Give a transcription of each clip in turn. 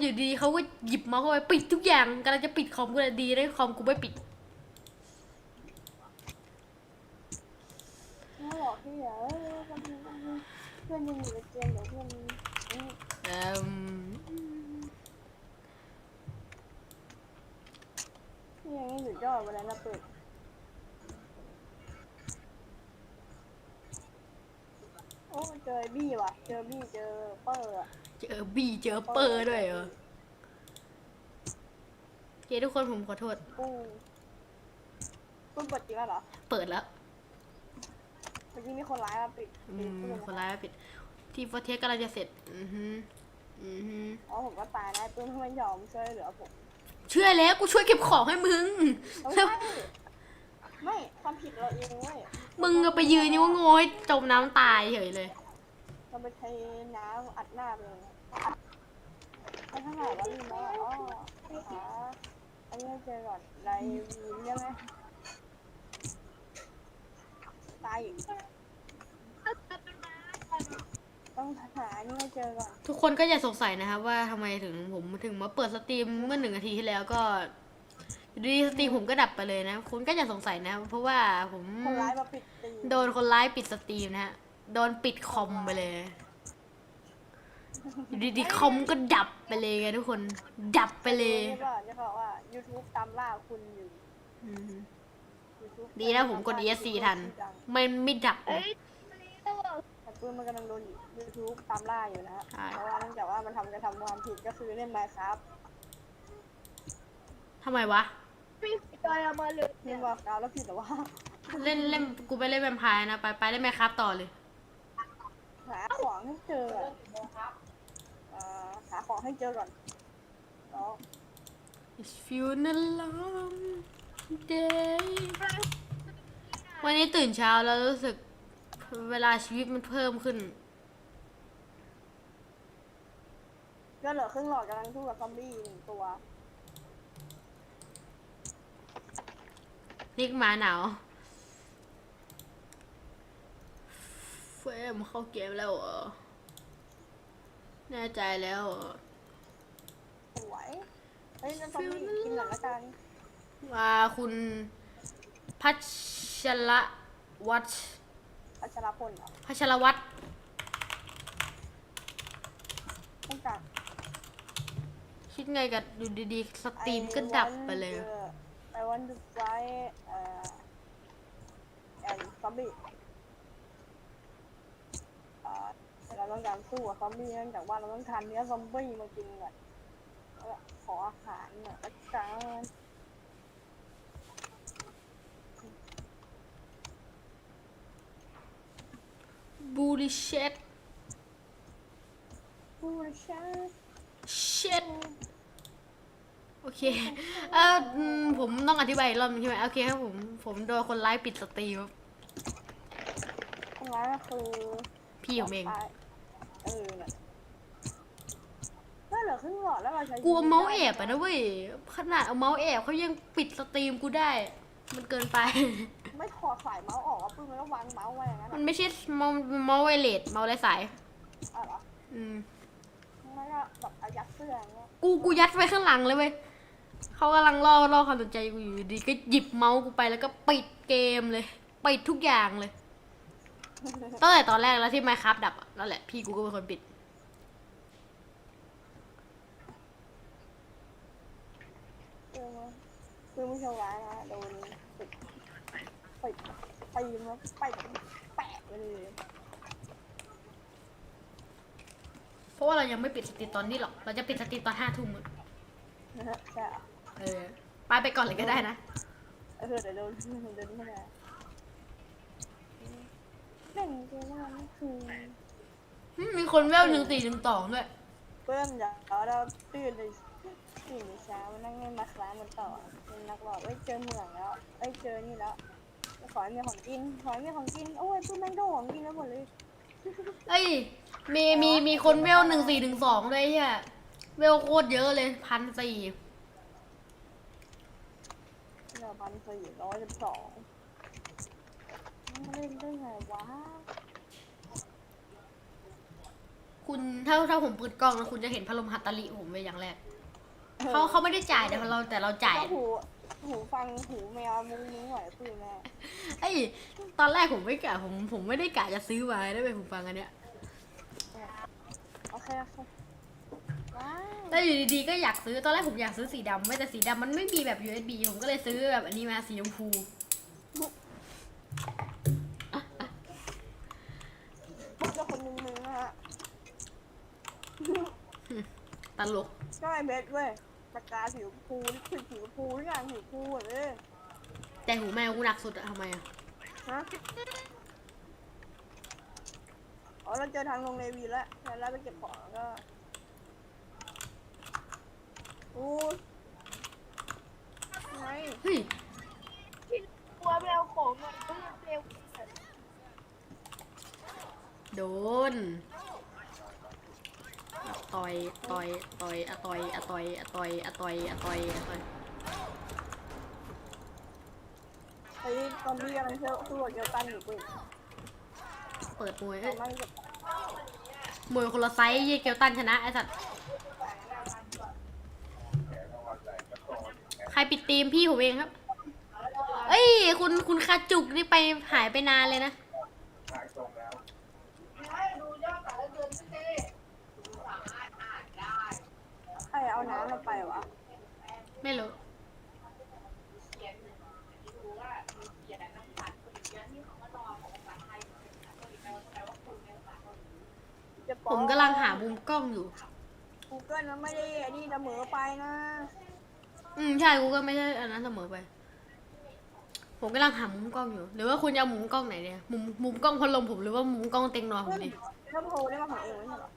อยู่ดีเขาก็หยิบมาเข้าไปปิดทุกอย่างกำลังจะปิดคอมกูเลยดีได้คอมกูไม่ปิด ไม่หรอกที่เดี๋ยวบางทีบางทีเพื่อนยังอยู่ในเกมเดี๋ยวเพื่อนนี่เอ่มที่ยังไม่หยุดยอดวันนั้นเราเปิดโอ้เจอบี้ว่ะ เจอบี้เจอเปอร์อะ เจอบีเจอเปอร์ด้วยเหรอโอเคทุกคนผมขอโทษปุ้งปุ้งเปิดจริงแล้วเหรอเปิดแล้วเมื่อกี้มีคนร้ายมาปิดอืปิดมตู้ะคนร้ายมาปิด ทีฟอร์เทสกำลังจะเสร็จ อือฮึอือฮึอ๋อผมก็ตายนะปื้มไม่ยอมช่วยเหลือผมเชื่อแล้วกูช่วยเก็บของให้มึงไม่แล้วใช่ไม่ความผิดเราเองเว้ยมึงก็ไปยืนนิ้วโง่ให้จมน้ำตายเฉยเลย เราไปเทน้ำอัดหน้าไปเลยไม่เท่าไหร่แล้วลืมแล้วอะอ๋อหาอันนี้ให้เจอก่อนไรวินใช่ไหมตายอีกต้องหาอันนี้ให้เจอก่อน ทุกคนก็อย่าสงสัยนะครับว่าทำไมถึงผมถึงมาเปิดสตรีมเมื่อหนึ่งนาทีที่แล้วก็อยู่ดีๆสตรีมผมก็ดับไปเลยนะคุณก็อย่าสงสัยนะ เพราะว่าผมคนร้ายมาปิดตีโดนคนร้ายปิดสตรีมนะฮะ โดนปิดคอมไปเลยอยู่ดีๆคอมก็ดับไปเลยไงทุกคน ดับไปเลยใช่ป่ะจะบอกว่า YouTube ตามล่าคุณอยู่ อืม YouTube ดีนะผมกด ESC ทัน ไม่ไม่ดับนะแต่ปื้มมันกำลังโดน YouTube ตามล่าอยู่นะฮะใช่ เพราะว่าเนื่องจากว่ามันทำกระทำความผิดก็คือเล่น Minecraft ทำไมวะเล่น Minecraft แล้วผิดเหรอวะเล่นเล่นกูไปเล่นแวมไพร์นะ ไปไปเล่นแมคครับต่อเลย หาของให้เจออะเอ่อหาของให้เจอก่อนแล้ว It's been a long day วันนี้ตื่นเช้าแล้วรู้สึกเวลาชีวิตมันเพิ่มขึ้น ก็เหลือครึ่งหลอดกำลังสู้กับซอมบี้หนึ่งตัว นิกหมาหนาว เฟมเข้าเกมแล้วเหรอ แน่ใจแล้วเหรอสวยเฮ้ยนั่นซอมบี้กินหน่อยละกันว่าคุณพัชระวัตอัชรพลเหรอพัชรวัตรต้องการคิดไงกับอยู่ดีๆ สตรีมก็ดับไปเลย I want to fly เอ่อ and zombie อ่า เราต้องการสู้กับซอมบี้เนื่องจากว่าเราต้องทานเนื้อซอมบี้มากินก่อนแล้วก็ขออาหารหน่อยละกันบูริเชตผู้ชายเชตโอเค เอออืมผมต้องอธิบายอีกรอบนึงใช่ไหมโอเคครับผม ผมโดนคนร้ายปิดสตรีมครับคนร้ายก็คือพี่ผมเอง เออน่ะก็เหลือครึ่งหลอดแล้วเราใช้กลัวเมาส์แอบอะนะเว้ย ขนาดเอาเมาส์แอบเขายังปิดสตรีมกูได้ มันเกินไป ไม่ถอดสายเมาส์ออกอะปื้มมันก็วางเมาส์ไว้อย่างนั้นมัอะนไม่ใช่เมาส์เมาส์ไวเลสเมาส์ไรสาย อะเหรออืม ไม่ก็แบบอายัดเสื้ออย่างเงี้ยกูกูยัดไว้ข้างหลังเลยเว้ยเขากำลังล่อล่อความสนใจกูอยู่ดีก็หยิบเมาส์กูไปแล้วก็ปิดเกมเลย ปิดทุกอย่างเลย ตั้งแต่ตอนแรกแล้วที่ไมค์ครับดับอะนั่นแหละพี่กูก็เป็นคนปิดปื้มว่าปื้มไม่โชว์ร้ายนะโดนปิดปิดตีมแล้วไปแปะไปเลยเพราะว่าเรายังไม่ปิดสตรีมตอนนี้หรอก เราจะปิดสตรีมตอนห้าทุ่มอะนะฮะใช่อะเออไปไปก่อนเลยก็ได้นะ เออเดี๋ยวโดนเดินไม่ได้ เล่นเกมว่านี่คืออืมมีคนเวลหนึ่งสี่หนึ่งสองด้วย เพิ่มเดี๋ยวเราตื่นเลยตื่นในเช้ามานั่งเล่นมาคลาสมันต่อเป็นนักบอกเอ้ยเจอเหมืองแล้วเอ้ยเจอนี่แล้วขอให้มีของกินขอให้มีของกินโอ้ยปื้มแม่งโดนของกินแล้วหมดเลยเอ้ย มีมีมีคนเวลหนึ่งสี่หนึ่งสองด้วยเฮียเวลโคตรเยอะเลยพันสี่เราพันสี่ร้อยสิบสองมัน เล่นได้ไงวะคุณถ้าถ้าผมเปิดกล้องแล้วคุณจะเห็นพัดลมฮัตตาริผมไปอย่างแรกเขาเขาไม่ได้จ่ายแต่เราแต่เราจ่าย ก็หูหูฟังหูแมวมุ้งมิ้งหน่อยปืนแม่ไอ้ยตอนแรกผมไม่กะผมผมไม่ได้กะจะซื้อมาได้ไปผมฟังอันเนี้ยโอเคโอเคว้าวแล้วอยู่ดีๆก็อยากซื้อตอนแรกผมอยากซื้อสีดำไม่แต่สีดำมันไม่มีแบบ USB ผมก็เลยซื้อแบบอันนี้มาสีชมพู พวกเจ้าคนนึงนึงนะฮะตลกก็ไอเบสเว้ยปากกาสีชมพูนี่คือสีชมพูทุกอย่างสีชมพูหมดเลยแต่หูแมวกูหนักสุดอะทำไมอะฮะอ๋อเราเจอทางลงเลวีแล้วแล้วเราไปเก็บของแล้วก็อู้ไงเฮ้ย กลัวไปเอาของมันก็เร็ว โดนอะต่อยต่อยต่อยอะต่อยอะต่อยอะต่อยอะต่อยอะต่อยอะต่อยไอ้ตอนที่กำลังเชื่อสู้กับเกียวตันอยู่ปืนเปิดมวยตอเอ้นยนั้นกับมวยคนละไซส์เยเกียวตันชนะไอ้สัตว์ใครปิดทีมพี่ผมเองครับ เอ้ย คุณคุณคาจุกนี่ไปหายไปนานเลยนะ ใค อาน้ำเราไปวะไม่รู้จะปผมกำลังหามุมกล้องอยู่ กูเกิลมันไม่ได้อ้นี่เสมอไปนะอืมใช่กูก็ไม่ใช่อันนั้นเสมอไป ผมกำลังหามุมกล้องอยู่ หรือว่าคุณจะเอามุมกล้องไหนเนี่ยมุมมุมกล้องพัดลมผมหรือว่ามุมกล้องเต็งนอนผมดีถ้าโพลได้มาของเองไม่ใช่เหรอ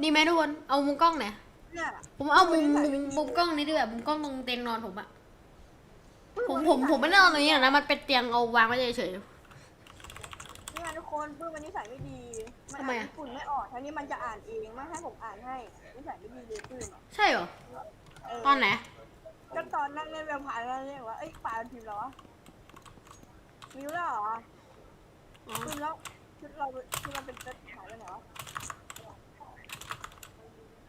นี่ไหมทุกคน เอามุมกล้องไหนเนี่ยผมเอามุมมุมมุมกล้องนี้ดีกว่ามุมกล้องตรงเตียงนอนผมอะผมผมผมไม่ได้เอาตรงนี้หรอกนะ มันเป็นเตียงเอาวางไว้เฉย เนี่ยทุกคนปื้มมันนิสัยไม่ดีมันทำไมอ่านอะ ญี่ปุ่นไม่ออกทั้งนี้มันจะอ่านเองไม่ให้ผมอ่านให้นิสัยไม่ดีเลยปื้มอะๆใช่เหรอเออตอนไหน ก็ตอนนั่งเล่นแบบผ่านแล้วเรียกว่าเอ้ยป่าทีมเราวะมิวแล้วเหรออ๋อปื้มแล้วชุดเราชุดเราเป็นเซ็ตหายไปไหนวะ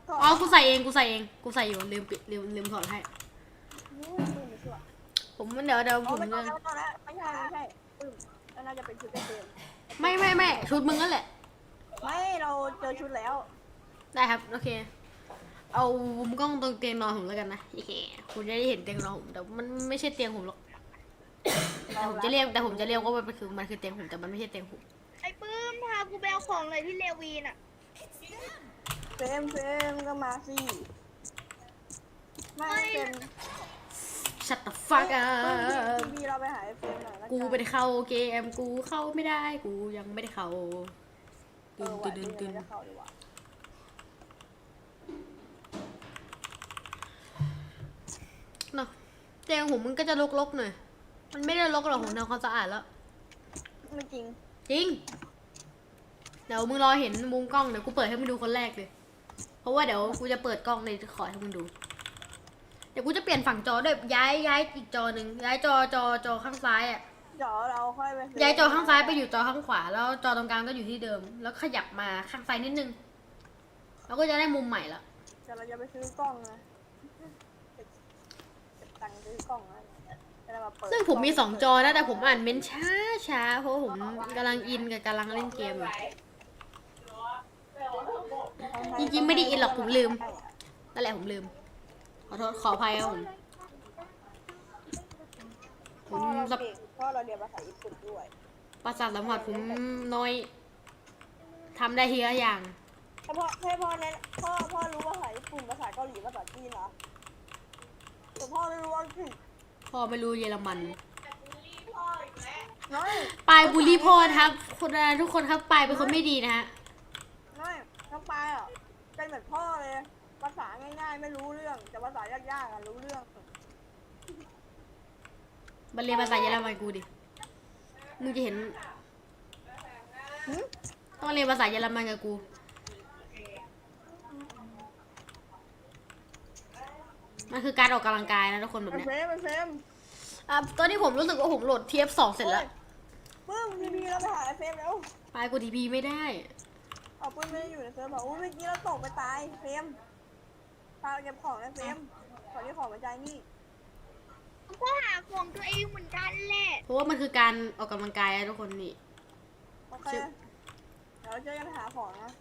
อ๋อกูใส่เองกูใส่เองกูใส่อยู่ลืมปิดลืมลืมถอดให้นี่ปื้มไม่ช่วยผมเดี๋ยวเดี๋ยวอ๋ผอมไม่ตอจะนแล้วตอนแล้วไม่ใช่ไม่ใช่ปื้มแล้วน่าจะเป็นชุดเดิมไม่ไม่ไม่ชุดมึงนั่นแหละ ไม่เราเจอชุดแล้วได้ครับ โอเค เอามุมกล้องตรงเตียงนอนผมแล้วกันนะโอเคคุณจะได้เห็นเตียงนอนผมแต่มันไม่ใช่เตียงผมหรอกแต่ผมจะเรียกแต่ผมจะเรียกว่ามันคือมันคือเตียงผมแต่มันไม่ใช่เตียงผมไอ้ปื้มพากูไปเอาของเลยที่เลวีนอะ เฟรมเฟรมก็มาสิไม่เฟรมชัตต fuck ที up วีเราไปหาไอ้เฟรมหน่อยละนกูไม่ได้เข้าเกมกูเข้าไม่ได้กูยังไม่ได้เข้าเอตึนอว่ะตึนเดี๋ตึยวนจะเข้าดีกว่าเนาะเตียงผมมันก็จะรกๆหน่อยมันไม่ได้รกหรอกผมทำความสะอาดแล้ว ไม่จริงจริง เดี๋ยวมึงรอเห็นมุมกล้องเดี๋ยวกูเปิดให้มึงดูคนแรกเลย เพราะว่าเดี๋ยวกูจะเปิดกล้องในขอให้มึงดู เดี๋ยวกูจะเปลี่ยนฝั่งจอด้วยย้ายย้ายอีกจอหนึ่งย้ายจอจอจอข้างซ้ายอะเดี๋ยวเราค่อยไปซื้ย้ายจอข้างซ้ายไปอยู่จอข้างขวา แล้วจอตรงกลางก็อยู่ที่เดิม แล้วขยับมาข้างซ้ายนิดนึงแล้วก็จะได้มุมใหม่ละเดี๋ยวเราจะไปซื้อกล้องนะเก็บเก็บตังค์ซื้อกล้องนะจะได้มาเปิดซึ่งผมมีสองจอนะแต่ผมอ่านเมนช้าช้าๆเพราะว่าผมกำลังอินกับกำลังเล่นเกมอยู่ จริงๆไม่ได้อินหรอกผมลืม นั่นแหละผมลืม ขอโทษขออภัยครับผมผพ่อมเราสับเก่งพ่อเราเรียนภาษาญี่ปุ่นด้วยประสาทสัมผัสผมน้อยทำได้ทีละอย่างถ้าพ่อให้พ่อเน้นพ่อพ่อรู้ภาษาญี่ปุ่นภาษาเกาหลีภาษาจีนเหรอแต่พ่อไม่รู้อังกฤษพ่อไม่รู้เยอรมันน้อย ปายบูลลี่พ่อนะครับคนทุกคนครับปายเป็นคนไม่ดีนะฮะ น้อยน้องปายอะเป็นเหมือนพ่อเลย ภาษา ง่ายๆ ไม่รู้เรื่อง แต่ภาษายากๆอะรู้เรื่องบันเรียนภาษาเยอรมันกูดิ มึงจะเห็นหึ ต้องเรียนภาษาเยอรมันกับกู มันคือการออกกำลังกายนะทุกคนแบบเป็นเนี้ยเฟรมเป็นเฟรมอะตอนนี้ผมรู้สึกว่าผมโหลด TF2 เสร็จแล้วปึ้มทีพีเราไปหาไอ้เฟรมแล้วปายกูทีพีไม่ได้ เอาปืนไม่ได้อยู่ในเซิร์ฟบอกโอ้ยเมื่อกี้เราตกไปตายเฟรม พาไปเก็บของนะเฟรมขอที่ของมาใจายนี่ก็หาของตัวเองเหมือนกันแหละเพราะว่ามันคือการออกกำลังกายอะทุกคนนี่ โอเคเดี๋ยวเจอกันหาของนะ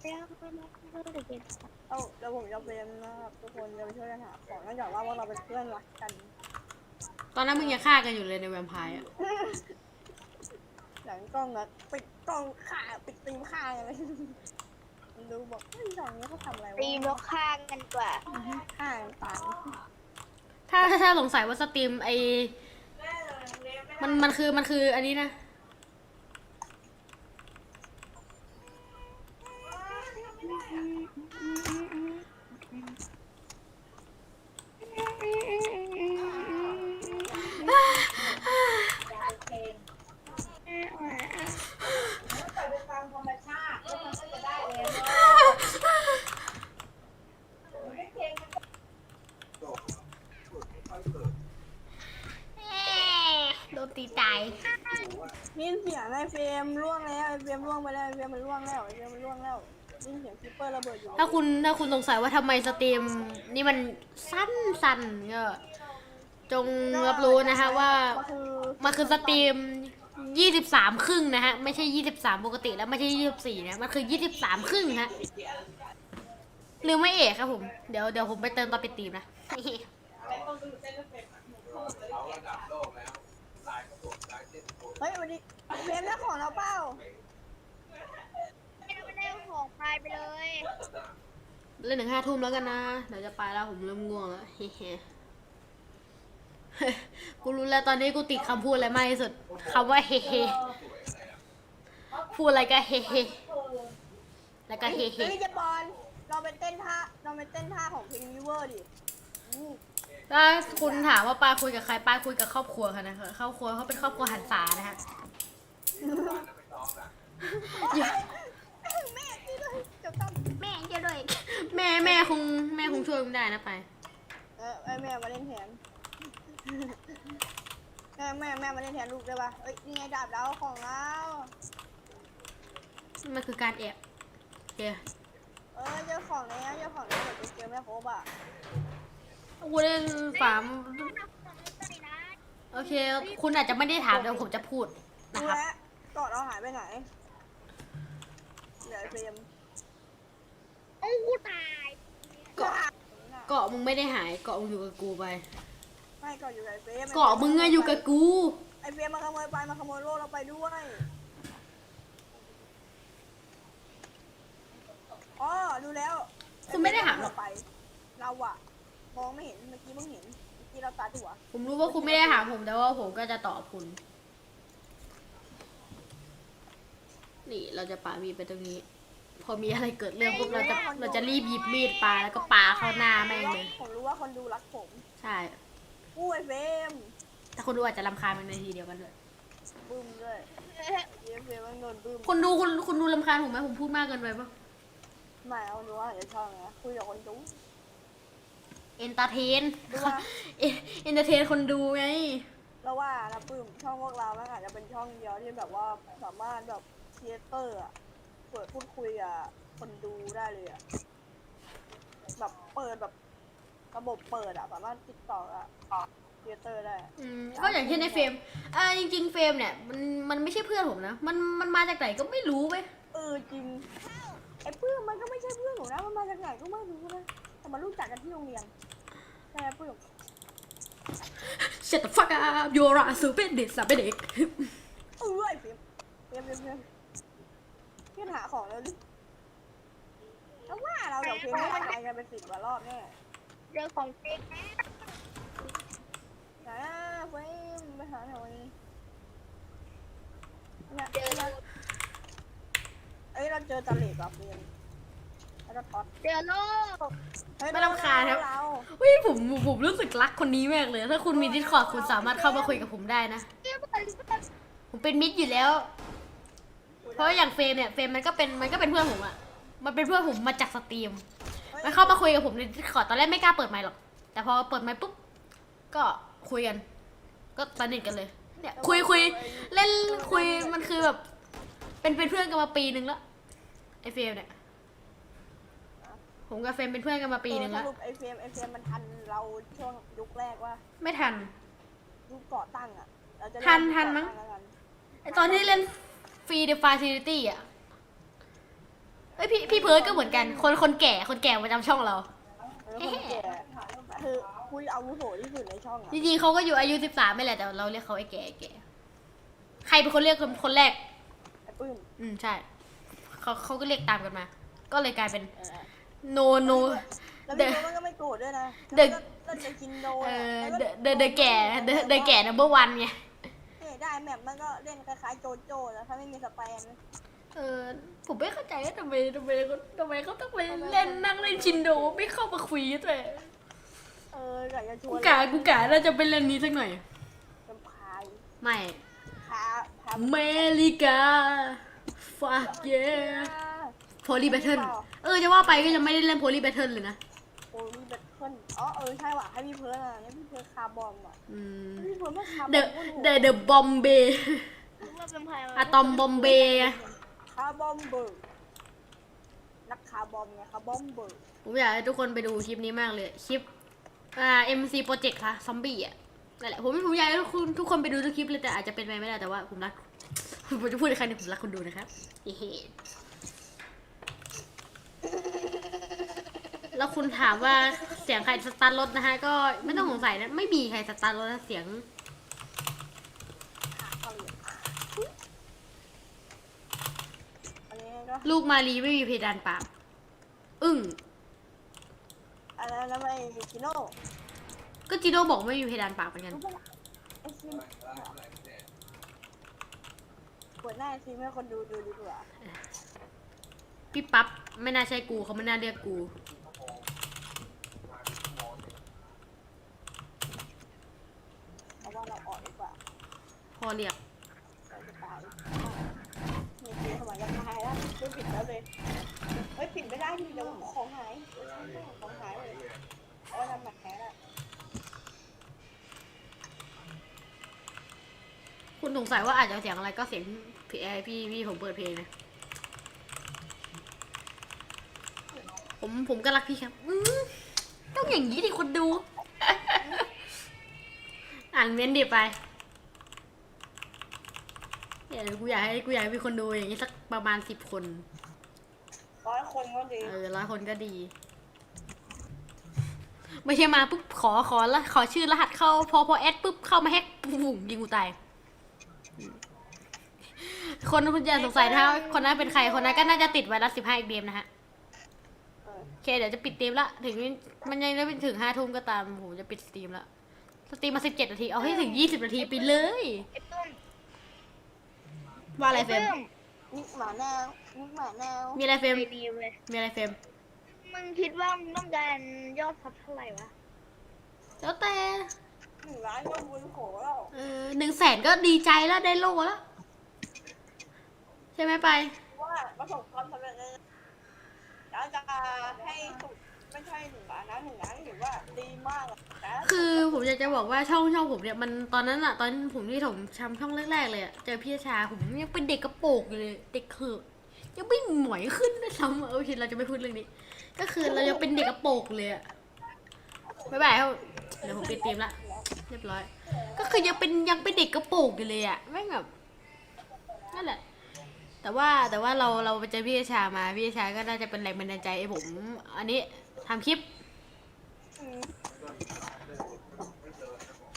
เดี๋ยวเดี๋ยวเก็บเอ้าเดี๋ยวผมจะเฟรมนะครับทุกคนจะไปช่วยกันหาของนอกจากว่าพวกเราเป็นเพื่อนรักกันตอนนั้นมึงยังฆ่ากันอยู่เลยในแวมไพร์อะหลังกล้องนะปิดกล้องข่าปิดตีมข่าอะไร ดูบอกเฮ้ยสองนี้เขาทำอะไรวะตีนกข้างกันกว่าข่ากันตายถ้าถ้าถ้าสงสัยว่าสตรีมไอมันมันคือมันคืออันนี้นะโดนตีตาย นี่เสียงไอ้เฟรมล่วงแล้วไอ้เฟรมล่วงไปแล้วไอ้เฟรมมันล่วงแล้วไอ้เฟรมมันล่วงแล้วนี่เสียงคิปเปอ ร์ระเบิดอยู่ถ้าคุณถ้าคุณสงสัยว่าทำไมสตรีมนี่มันสั้นสั้นก็จงรับรู้นะฮะว่ามันคือมันคือสตรีมยี่สิบสามครึ่งนะฮะ ไม่ใช่ยี่สิบสามปกติแล้วไม่ใช่ยี่สิบสี่นะ มันคือยี่สิบสามครึ่งฮะลืมไม่เอกครับผม เดี๋ยวเดี๋ยวผมไปเติมตอนปิดตีมนะ เฮ้ยวันนี้เฟรมได้ของเราเปล่าไม่ได้ของพายไปเลย เล่นถึงห้าทุ่มแล้วกันนะ เดี๋ยวจะไปแล้วผมเริ่มง่วงแล้วเฮ้เฮ้กูรู้แล้วตอนนี้กูติดคำพูดอะไรมากที่สุดคำว่าเฮ้เฮ้พูดอะไรก็เฮ้เฮ้แล้วก็เฮ้เฮ้เฮ้ยจะบอลเราไปเต้นท่าเราไปเต้นท่าของเพลงวิเวอร์ดิอืมถ้าคุณถามว่าปาคุยกับใครปาคุยกับครอบครัวค่ะนะคะครอบครัวเขาเป็นครอบครัวหันษานะฮะอย่า แม่ที่เลย จะต้องแม่จะด้วยแม่แม่คงแม่คงช่วยมึงได้นะไป เออไอ้แม่มาเล่นแทนแม่แม่แม่มาเล่นแทนลูกได้ปะเอ้ยนี่ไงดาบดาวของเรามันคือการแอบเดี๋ยวเออเจอของแล้วเจอของแล้วเดี๋ยวไปเจอแม่โคบอะกูเล่นฝามต้องนำของไปนะโอเค คุณอาจจะไม่ได้ถามเดี๋ยวผมจะพูดนะดูครับ แลวเกาะเราหายไปไหนเดี๋ยวไอ้เฟรมโอ้กูตายเกาะเกาะมึงไม่ได้หายเกาะมึงอยู่กับกูไป ไม่เกาะอยู่กับไอ้เฟรมเกาะมึงอะอยู่กับกู ไอ้เฟรมมาขโมยไปมาขโมยโล่เราไปด้วยอ๋อดูแล้วคุณไม่ได้หาหรอก ไป เราอะมองไม่เห็นเมื่อกี้มึงเห็นเมื่อกี้เราตาถั่วผมรู้ว่าคุณไม่ได้ถามผมแต่ว่าผมก็จะตอบคุณ นี่เราจะปามีดไปตรงนี้ พอมีอะไรเกิดเรื่องปุ๊บเราจะเราจะรีบหยิบมีดปาแล้วก็ปาเข้าหน้าแม่งเลย ผมรู้ว่าคนดูรักผมใช่อู้ไอ้เฟรมแต่คนดูอาจจะรำคาญมันในทีเดียวกันด้วยบึ้มด้วยไอ้เฟรมมันโดนบึ้มคนดูคุณคุณดูรำคาญผมไหมผมพูดมากเกินไปปะไม่เอาหนูว่าอย่าชอบนะคุยกับคนดูเอนเตอร์เทนดูว่าเอนเตอร์เทนคนดูไงเราว่านะปื้มช่องพวกเรามันอาจจะเป็นช่องเดียวที่แบบว่าสามารถแบบเทเตอร์อะเปิดพูดคุยกับคนดูได้เลยอะแบบเปิดแบบระบบเปิดอะสามารถติดต่ออะเทเตอร์ได้อืมก็อย่างเช่นในเฟรมอ่าจริงๆเฟรมเนี่ยมันมันไม่ใช่เพื่อนผมนะ มันมันมาจากไหนก็ไม่รู้เว้ยเออจริงไอ้ปื้มมันก็ไม่ใช่เพื่อนหนูนะมันมาจากไหนก็ไม่รู้นะแต่มารู้จักกันที่โรงเรียนใช่ไหมปื้ม Shut the fuck up you're a stupid เด็กสับเด็ก เออไอ้เฟรมเฟรมเฟรมเฟรม เพื่อนหาของแล้วดิแล้วว่าเราเดี๋ยวเฟรมไม่ตายกันเป็นสิบกว่ารอบแน่เจอของจริงนะนะเฟรมไปหาแถวนี้เนี่ยเจอเนี่ยเอ้ยเราเจอตะเหล็กกับเฟรมแล้วก็ท็อตเจอโลกเฮ้ยไม่รำคาญครับเราเฮ้ยผมผมรู้สึกรักคนนี้มากเลย ถ้าคุณมีดิสคอร์ดคุณสามารถเข้ามาคุยกับผมได้นะ เจอเพื่อนผมเป็นมิตรอยู่แล้ว เพราะอย่างเฟรมเนี่ยเฟรมมันก็เป็นมันก็เป็นเพื่อนผมอะมันเป็นเพื่อนผมมาจากสตรีมฮ้ยมันเข้ามาคุยกับผมในดิสคอร์ดตอนแรกไม่กล้าเปิดไมค์หรอก แต่พอเปิดไมค์ปุ๊บก็คุยกัน ก็สนิทกันเลยเนี่ยคุยคุยเล่นคุยมันคือแบบ เป็นเป็นเพื่อนกันมาปีนึงแล้วไอเฟรมเนี่ยผมกับเฟรมเป็นเพื่อนกันมาปีหนึ่งเออแล้วสรุปไอเฟรมไอเฟรมมันทันเราช่วงยุคแรกว่าไม่ทันยุคก่อตั้งอะเราจะเล่ทันยุคทันมั้งก่อตั้แล้วกันไอตอนที่เล่น ฟรีเดฟาซิลิตี้อะเอ้ยพี่พี่เพิร์ดก็เหมือนกัน คนคนแก่คนแก่ประจำช่องเรา เออคนแก่คือคุยอาวุโสที่สุดในช่องอะจริงๆเขาก็อยู่อายุสิบสามไม่แหละแต่เราเรียกเขาไอ้แก่ไอ้แก่ ใครเป็นคนเรียกคนคนแรก ไอ้ปื้มอืมใช่เขาเขาก็เรียกตามกันมา ก็เลยกลายเป็น เออ โนโน แล้วเดพี่อะโนมันก็ไม่โกรธด้วยนะเดอะแล้วก็เล่นไปกินโดเออแล้วเดก็อะเดอะเดอะแก่เดอะเดอะแก่ number one ไงเนี่ย ได้แมปมันก็เล่นคล้ายๆโจโจ้แล้วถ้าไม่มีสแปนเออผมไม่เข้าใจว่าทำไมทำไมเขาทำไมเขาต้องไปเล่นนั่งเล่นชินโดไม่เข้ามาคุยด้วยเอออยากจะชกูวนกะกูกะน่าจะไปเล่นนี้สักหน่อยเป็นพายไม่พาพาอเมริกา fuck yeah โพลีแบทเทิลเออจะว่าไปก็ยังไม่ได้เล่นโพลีแบทเทิลเลยนะ โอ้มีแบทเทิล อ๋อเออใช่ว่ะให้พี่เพิร์ลอะนี่พี่เพิร์ลคาร์บอมอะอืมพี่เพิร์ลไม่คาร์บอมเดอะโคตรโหเดอะเดอะบอมเบย์รู้ว่าเป็นพายอะตอมบอมเบย์คาร์บอมเบอร์นักคาร์บอมไงคาร์บอมเบอร์ผมอยากให้ทุกคนไปดูคลิปนี้มากเลยคลิปอ่า MC Project ค่ะซอมบี้อะนั่นแหละผมผมอยากให้ทุกคนทุกคนไปดูทุกคลิปเลยแต่อาจจะเป็นไปไม่ได้แต่ว่าผมรักผมจะพูดในครั้งนี้ผมรักคนดูนะครับเฮ้ แล้วคุณถามว่าเสียงใครสตาร์ทรถนะฮะ ก็ไม่ต้องสงสัยนะ ไม่มีใครสตาร์ทรถนะเสียงขาเกาหลีอันนี้ก็ ลูกมารีไม่มีเพดานปาก อึ้ง อันนั้นแล้วไม่กิโน่ก็จิโร่บอกไม่มีเพดานปากเหมือนกัน รู้ปะล่ะไอซิมเปิดหน้าไอซิมให้คนดูดูดีกว่าพี่ปั๊บไม่น่าใช่กูเขาไม่น่าเรียกกู เอาว่าเราออกดีกว่า พ อเรียกเราจะตายมีเสียงสมัยยังตายแล้วไม่ปิดแล้วเลยเฮ้ยปิดไม่ได้ดิเดี๋ยวของหายเออใช่ใช่ของหายเลยเอาไว้ทำหนักแท้ละคุณสงสัยว่าอาจจะเสียงอะไรก็เสียงพี่พี่พี่ผมเปิดเพลงนะผมผมก็รักพี่ครับอืมต้องอย่างนี้ดิคนดู อ่านเม้นต์ดิไป เนี่ยกูอยากให้กูอยากให้มีคนดูอย่างนี้สักประมาณสิบคน ร้อยคนก็ดีเออร้อยคนก็ดี ไม่ใช่มาปุ๊บขอขอละขอชื่อรหัสเข้า พอพอแอดปุ๊บเข้ามาแฮกปุ๊บยิงกูตาย คนคุณอย่าสงสัยถ้าคนนั้นเป็นใครคนนั้นก็น่าจะติดไวรัสสิบห้าอีกเดมนะฮะเออโอเคเดี๋ยวจะปิดสตรีมละถึงมันยังไม่ถึงห้าทุ่มก็ตามผมจะปิดสตรีมละสตรีมมาสิบเจ็ดนาทีเอาให้ถึงยี่สิบนาทีไปเลย ไอ้ตุ้ม ว่าอะไรเฟรมนิกหมาแนวนิกหมาแนวมีอะไรเฟรมไอดีเลยมีอะไรเฟรมมึงคิดว่ามึงต้องการยอดซับเท่าไหร่วะแล้วแต่หนึ่งล้านก็บุญโขแล้วเออหนึ่งแสนก็ดีใจแล้วได้โลแล้ว ใช่ไหมไปว่าประสบความสำเร็จเลยแล้วจะให้สุด ไม่ใช่หนึ่งล้านนะหนึ่งล้านถือว่าดีมากแต่คือผมอยากจะบอกว่าช่องช่องผมเนี่ยมันตอนนั้นอะตอนผมที่ผมทำช่องแรกๆเลยอะเจอพี่ชาผมยังเป็นเด็กกระโปรงอยู่เลยเด็กเขิบยังไม่หมวยขึ้นด้วยซ้ำอะโอเคเราจะไม่พูดเรื่องนี้ ก็คือเรายังเป็นเด็กกระโปรงเลยอะบ๊ายบายครับเดี๋ยวผมปิดเตรียมละเรียบร้อย ก็คือยังเป็นยังเป็นเด็กกระโปรงอยู่เลยอะแม่งแบบนั่นแหละ แต่ว่าแต่ว่าเราเราไปเจอพี่ชามาพี่ชาก็น่าจะเป็นแรงบันดาลใจให้ผม อันนี้ ทำคลิปอืม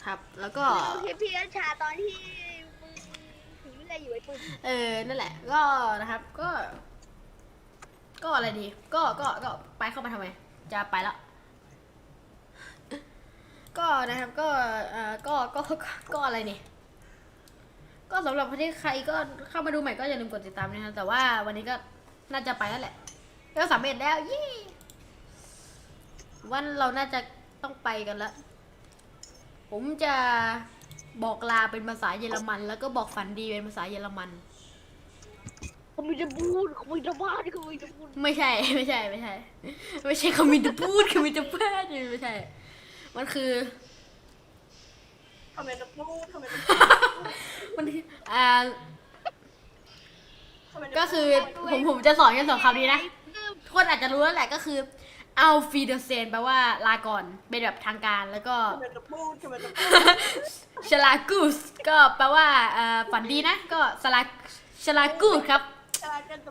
ครับ แล้วก็มึงคิดพี่ชาตอนที่มึงถึงวิเลยอยู่ไอ้ตุ้มเออ นั่นแหละ ก็นะครับ ก็ ก็อะไรดี ก็ ก็ ก็ ไปเข้ามาทำไม จะไปแล้ว ก็นะครับ ก็ เอ่อ ก็ ก็ ก็ก็อะไรนี่ก็สำหรับประเทศใครก็เข้ามาดูใหม่ก็อย่าลืมกดติดตามนะครับแต่ว่าวันนี้ก็น่าจะไปแล้วแหละ ก็สำเร็จแล้วยี่ วันเราน่าจะต้องไปกันแล้วผมจะบอกลาเป็นภาษาเยอรมัน แล้วก็บอกฝันดีเป็นภาษาเยอรมันเขาไม่จะพูดเขาไม่จะบ้าเขาไม่จะพูดไม่ใช่ไม่ใช่ไม่ใช่ ไม่ใช่เขามีแต่พูดเขามีแต่พูดไม่ใช่ มันคือทำไมจะพูดทำไมจะมันคืออ่าทำไมก็คือผมผมจะสอนกันสองคำนี้นะ ทุกคนอาจจะรู้แล้วแหละก็คือ เอาฟีเดเซนแปลว่าลาก่อนเป็นแบบทางการแล้วก็ ทำไมจะพูดทำไมจะพูดชลากูสก็แปลว่าเอ่อฝันดีนะ ก็สลาชลากูสครับกลายเป็น